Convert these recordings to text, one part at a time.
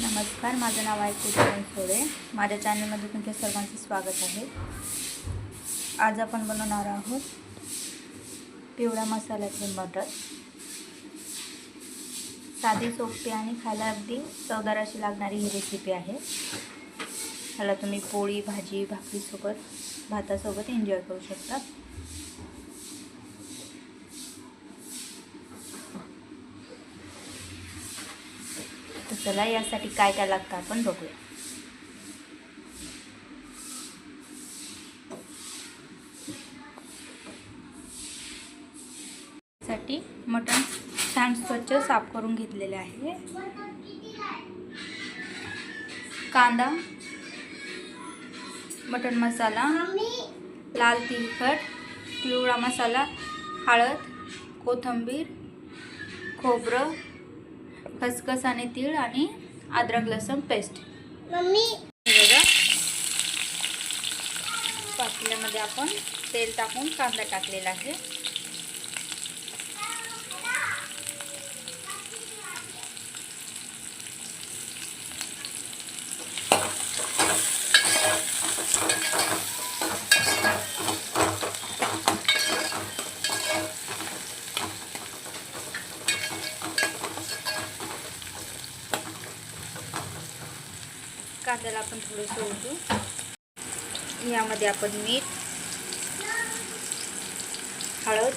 नमस्कार माझं नाव आहे पूजा सोडे माझ्या चॅनलमध्ये तुमच्या सर्वांचं स्वागत आहे. आज आपण बनवणार आहोत पिवळ्या मसाल्याचे मटर साधी सोपी आणि खायला अगदी चवदार अशी लागणारी ही रेसिपी आहे. ह्याला तुम्ही पोळी भाजी भाकरीसोबत भातासोबत एन्जॉय करू शकता तर चला यासाठी काय काय लागतं आपण बघूया. साठी मटण छान स्वच्छ साफ करून घेतलेले आहे. कांदा मटण मसाला लाल तिखट पिवळा मसाला हळद कोथिंबीर खोबरं खसखस आणि तीळ आणि अद्रक लसूण पेस्ट मम्मी. बघा. पातेल्यामध्ये आपण तेल टाकून कांदा टाकलेला आहे. त्याला आपण थोडं सोडू यामध्ये आपण मीठ हळद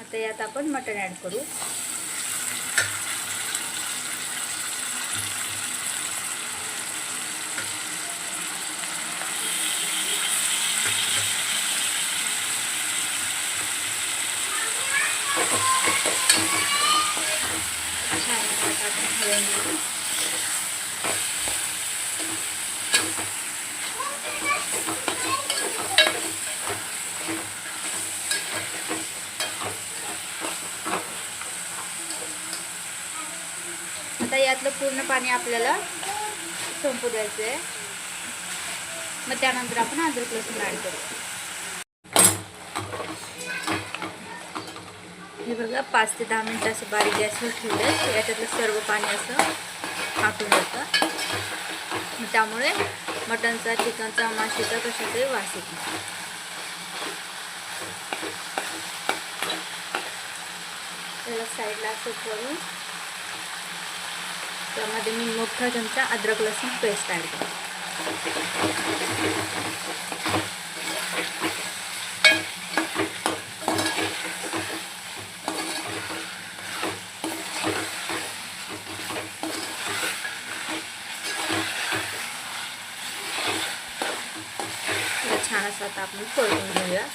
आता यात आपण मटण ॲड करू छान असं टाकून हलवून घेऊ. त्यातलं पूर्ण पाणी आपल्याला संपू द्यायचं आहे मग त्यानंतर आपण अद्रक लसूण ॲड करू. हे बघा पाच ते दहा मिनटं असं बारीक गॅसवर ठेवले याच्यातलं सर्व पाणी असं आटून जातं मग त्यामुळे मटनचा चिकनचा माशीचा कशाचाही वास येत नाही. त्याला साईडला असं करून त्यामध्ये मी मोठा चमचा अद्रक लसूण पेस्ट ॲड करते. छान असं आता आपण परतून घेऊया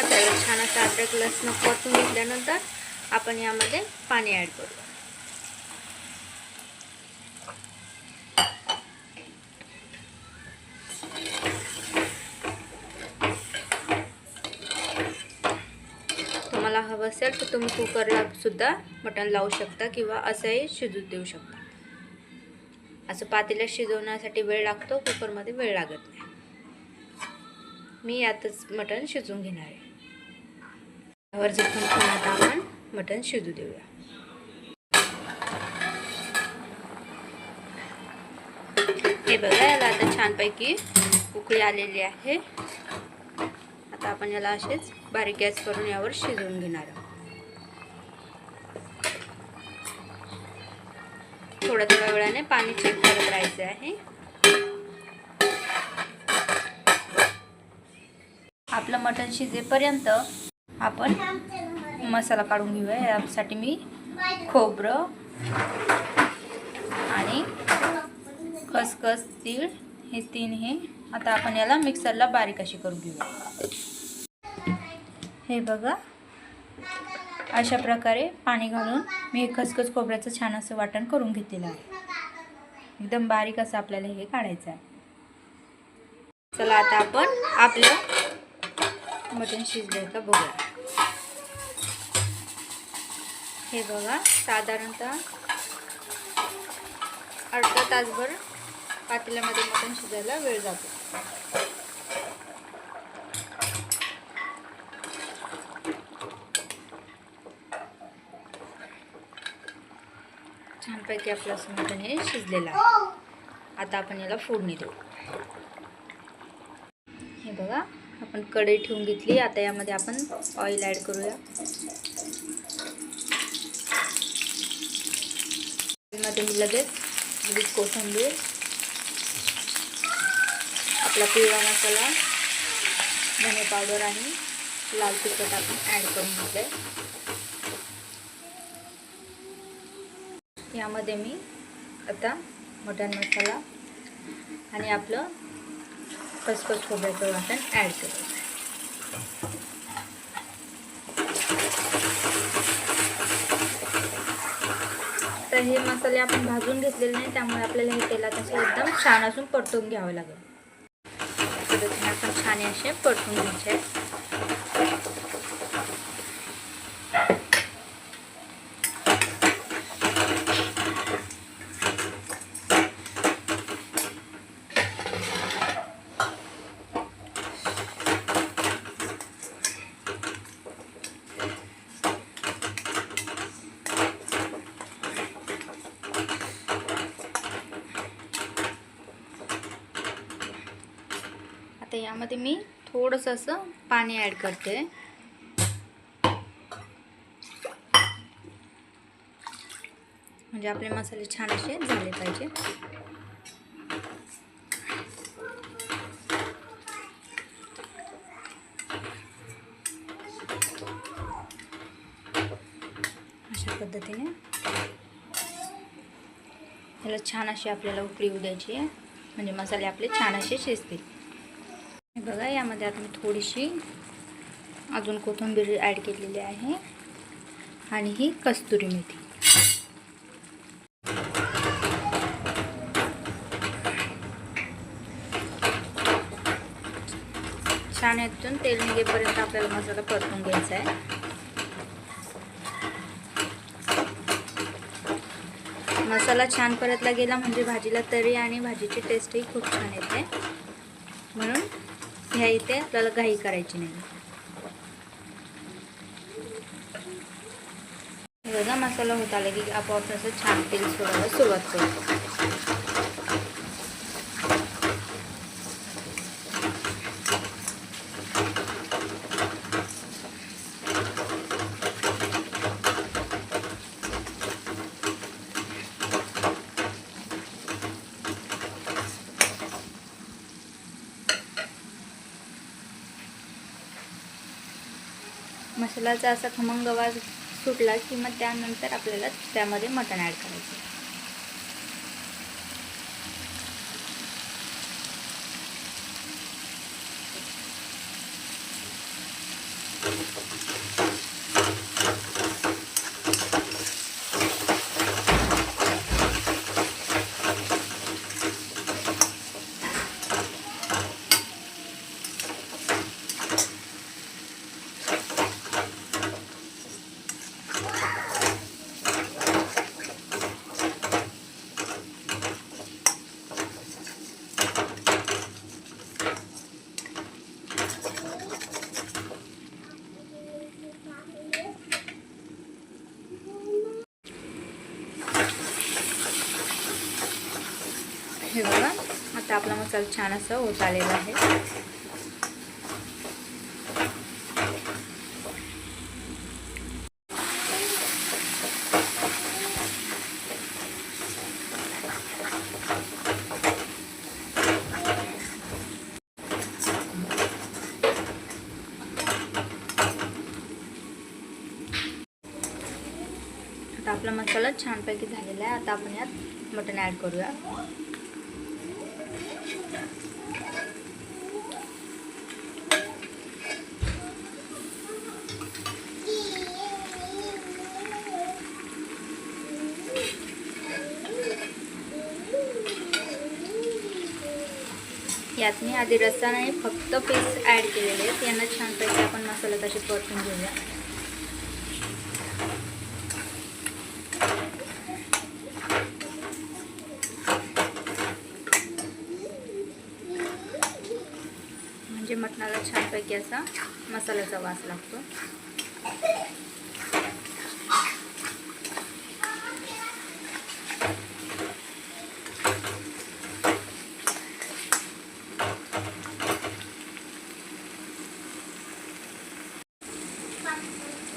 त्याला छान असं परतून घेतल्यानंतर आपण यामध्ये पाणी ॲड करू. तुम्हाला हवं असेल तर तुम्ही कुकरला सुद्धा मटण लावू शकता किंवा असंही शिजू देऊ शकता. असं पातेला शिजवण्यासाठी वेळ लागतो कुकरमध्ये वेळ लागत नाही. मी यातच मटण शिजवून घेणार आहे. त्यावर झटकून आता आपण मटण शिजू देऊया. हे बघा याला आता छानपैकी उकळी आलेली आहे. आता आपण याला असेच बारीक गॅस करून यावर शिजवून घेणार आहोत. थोड्या थोड्या वेळाने पाणी चेक करत राहायचं आहे. आपलं मटण शिजेपर्यंत आपण मसाला काढून घेऊया. यासाठी मी खोबरं आणि खसखस तीळ हे तीन हे आता आपण याला मिक्सरला बारीक अशी करून घेऊया. हे बघा. अशा प्रकारे पाणी घालून मी हे खसखस खोबऱ्याचं छान असं वाटण करून घेतलेलं आहे. एकदम बारीक असं आपल्याला हे काढायचं आहे. चला आता आपण आपलं मटण शिजलं का बघूया. हे बघा साधारणतः अर्धा तासभर पातेल्यामध्ये मटण शिजायला वेळ जातो. छानपैकी आपलं असं मटण हे शिजलेलं आहे. आता आपण याला फोडणी देऊ. हे बघा आपण कढई ठेवून घेतली. आता यामध्ये आपण ऑइल ॲड करूया. मध्ये मी लगेच लगेच कोथिंबीर आपला पिवळा मसाला धने पावडर आणि लाल तिखट आपण ॲड करून घेतलं यामध्ये मी आता मटण मसाला आणि आपलं खसखस खोबऱ्याचं वाटण ॲड केलं आता हे मसाले आपण भाजून घेतलेले नाही त्यामुळे आपल्याला हे तेलात असे एकदम छान असून परतून घ्यावं लागेल. पद्धतीने आपण छान असे परतून घ्यायचे आता यामध्ये मी थोडंसं असं पाणी ॲड करते. म्हणजे आपले मसाले छान असे झाले पाहिजे. अशा पद्धतीने. याला छान अशी आपल्याला उकळी द्यायची आहे. म्हणजे मसाले आपले छान असे शिजतील. बघा यामध्ये आता मी थोडीशी अजून कोथिंबीर ॲड केलेली आहे. आणि ही कस्तुरी मेथी. छान यातून तेल निघेपर्यंत आपल्याला मसाला परतून घ्यायचा आहे. मसाला छान परतला गेला म्हणजे भाजीला तरी आणि भाजीची टेस्टही खूप छान येते. म्हणून ह्या इथे आपल्याला घाई करायची नाही. बघा मसाला होत आला की आपोआप असं छान तेल सोडायला सुरुवात करतो मसाल्याचा असा खमंग वास सुटला की मग त्यानंतर आपल्याला त्यामध्ये मटण ॲड करायचं. हे बघा आता आपला मसाला छान असं होत आलेला आहे. आता आपला मसाला छानपैकी झालेला आहे. आता आपण यात मटण ॲड करूया. यात मी आधी रस्सा नाही फक्त पीस ॲड केलेले आहेत. यांना छानपैकी आपण मसाला तसे परतून घेऊया. म्हणजे मटणाला छानपैकी असा मसाल्याचा वास लागतो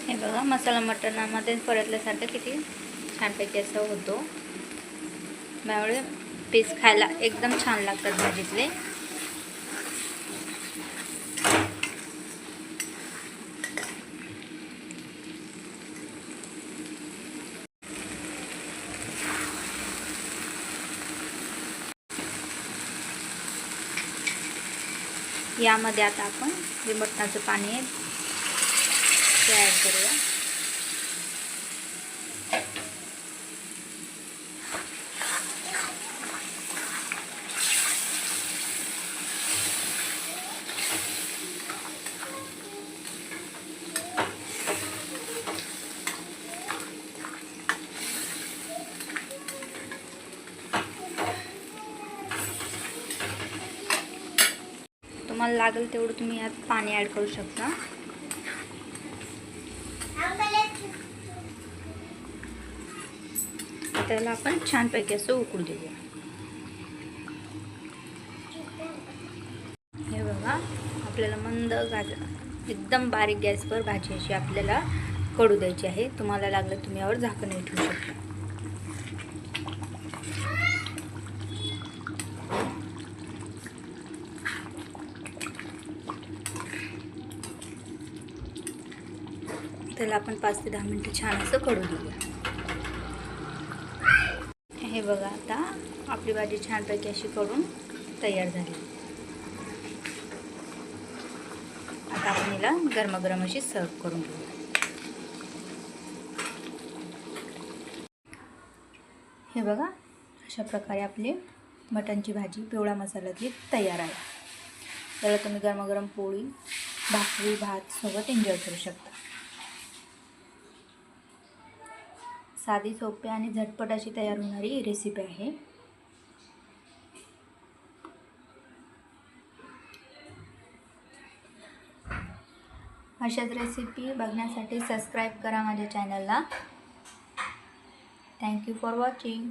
हे बघा मसाला मटणामध्ये परतल्यासारखं किती छानपैकी असं होतो. त्यामुळे पीस खायला एकदम छान लागतात भाजीतले. यामध्ये आता आपण जे मटणाचं पाणी आहे ते ॲड करूया. तुम्हाला लागेल तेवढं तुम्ही यात पाणी ॲड करू शकता. त्याला आपण छानपैकी असं उकळू देऊया. हे बघा आपल्याला मंद गाज एकदम बारीक गॅसवर भाजी अशी आपल्याला कडू द्यायची आहे. तुम्हाला लागलं तुम्ही यावर झाकणही ठेवू शकता. त्याला आपण पाच ते दहा मिनटं छान असं कडू देऊया हे बघा आता आपली भाजी छानपैकी अशी करून तयार झाली. आता आपण हिला गरमागरम अशी सर्व करून घेऊ हे बघा अशा प्रकारे आपली मटणची भाजी पिवळा मसाल्यातली तयार आहे. त्याला तुम्ही गरमागरम पोळी भाकरी भात सोबत एन्जॉय करू शकता. साधी सोपी आणि झटपट अशी तयार होणारी रेसिपी आहे. अशाच रेसिपी बघण्यासाठी सबस्क्राईब करा माझ्या चॅनलला थँक्यू फॉर वॉचिंग